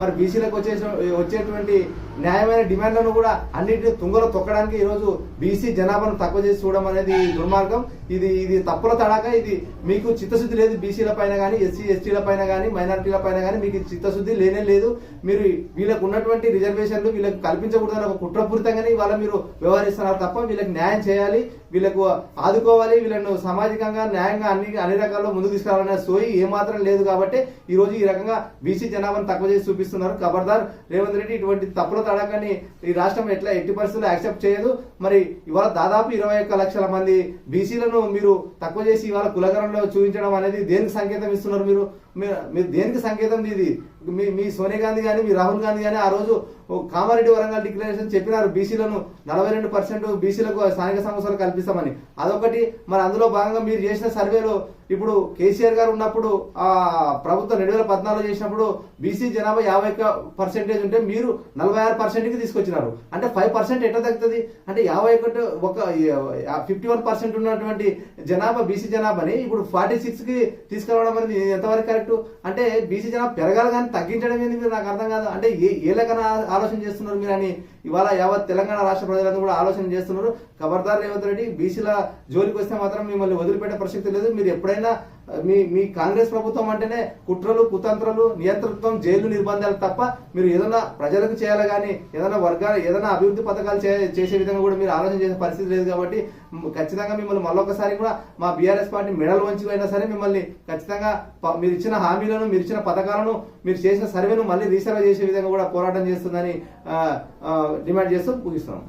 మరి బీసీలకు వచ్చే వచ్చేటువంటి న్యాయమైన డిమాండ్లను కూడా అన్నింటినీ తుంగలో తొక్కడానికి ఈరోజు బీసీ జనాభాను తక్కువ చేసి చూడడం అనేది దుర్మార్గం. ఇది ఇది తప్పుల తడాక ఇది మీకు చిత్తశుద్ధి లేదు బీసీల పైన కానీ ఎస్సీ ఎస్టీల పైన కానీ మైనారిటీల పైన కానీ మీకు చిత్తశుద్ధి లేనే లేదు. మీరు వీళ్ళకు ఉన్నటువంటి రిజర్వేషన్లు వీళ్ళకి కల్పించకూడదని ఒక కుట్రపూరితంగానే ఇవాళ మీరు వ్యవహరిస్తున్నారు తప్ప వీళ్ళకి న్యాయం చేయాలి వీళ్ళకు ఆదుకోవాలి వీళ్ళను సామాజికంగా న్యాయంగా అన్ని అన్ని రకాల్లో ముందుకు తీసుకురావాలనే సోయి ఏమాత్రం లేదు కాబట్టి ఈ రోజు ఈ రకంగా బీసీ జనాభాను తక్కువ చేసి చూపిస్తున్నారు. ఖబర్దార్ రేవంత్ రెడ్డి ఇటువంటి తప్పుల తడకని ఈ రాష్ట్రం ఎట్లా ఎట్టి పరిస్థితుల్లో యాక్సెప్ట్ చేయదు. మరి ఇవాళ దాదాపు ఇరవై ఒక్క లక్షల మంది బీసీలను మీరు తక్కువ చేసి ఇవాళ కులగరంలో చూపించడం అనేది దేనికి సంకేతం ఇస్తున్నారు మీరు? మీరు దేనికి సంకేతం ఇది? మీ మీ సోనియా గాంధీ కానీ మీ రాహుల్ గాంధీ కానీ ఆ రోజు కామారెడ్డి వరంగల్ డిక్లరేషన్ చెప్పినారు. బీసీలను నలభై రెండు పర్సెంట్ బీసీలకు స్థానిక సంస్థలు కల్పిస్తామని. అదొకటి. మరి అందులో భాగంగా మీరు చేసిన సర్వేలో ఇప్పుడు కేసీఆర్ గారు ఉన్నప్పుడు ఆ ప్రభుత్వం రెండు వేల పద్నాలుగు చేసినప్పుడు బీసీ జనాభా యాభై ఒక్క పర్సెంటేజ్ ఉంటే మీరు నలభై ఆరు పర్సెంట్కి తీసుకొచ్చినారు. అంటే ఫైవ్ పర్సెంట్ ఎట్లా తగ్గుతుంది? అంటే యాభై ఒకటి ఒక ఫిఫ్టీ వన్ పర్సెంట్ ఉన్నటువంటి జనాభా బీసీ జనాభాని ఇప్పుడు ఫార్టీ సిక్స్కి తీసుకురావడం అనేది ఎంతవరకు కరెక్ట్ అంటే బీసీ జనాభా పెరగాలి కానీ తగ్గించడం ఏంది మీరు? నాకు అర్థం కాదు. అంటే ఏ ఏ లెక్కన ఆలోచన చేస్తున్నారు మీరు అని ఇవాళ యావత్ తెలంగాణ రాష్ట్ర ప్రజలందరూ కూడా ఆలోచన చేస్తున్నారు. ఖబర్దార్ రేవంత్ రెడ్డి బీసీల జోలికి వస్తే మాత్రం మిమ్మల్ని వదిలిపెట్టే ప్రసక్తి లేదు. మీరు ఎప్పుడైనా మీ మీ కాంగ్రెస్ ప్రభుత్వం అంటేనే కుట్రలు కుతంత్రలు నియంతృత్వం జైలు నిర్బంధాలు తప్ప మీరు ఏదైనా ప్రజలకు చేయాలి కానీ ఏదైనా వర్గాలు ఏదైనా అభివృద్ధి పథకాలు చే- చేసే విధంగా కూడా మీరు ఆలోచన చేసే పరిస్థితి లేదు కాబట్టి ఖచ్చితంగా మిమ్మల్ని మళ్ళొకసారి కూడా మా బీఆర్ఎస్ పార్టీ మెడల్ వంచి అయినా సరే మిమ్మల్ని ఖచ్చితంగా ప- మీరు ఇచ్చిన హామీలను మీరు ఇచ్చిన పథకాలను మీరు చేసిన సర్వేను మళ్ళీ రీసర్వ్ చేసే విధంగా కూడా పోరాటం చేస్తుందని డిమాండ్ చేస్తూ ముగిస్తున్నాం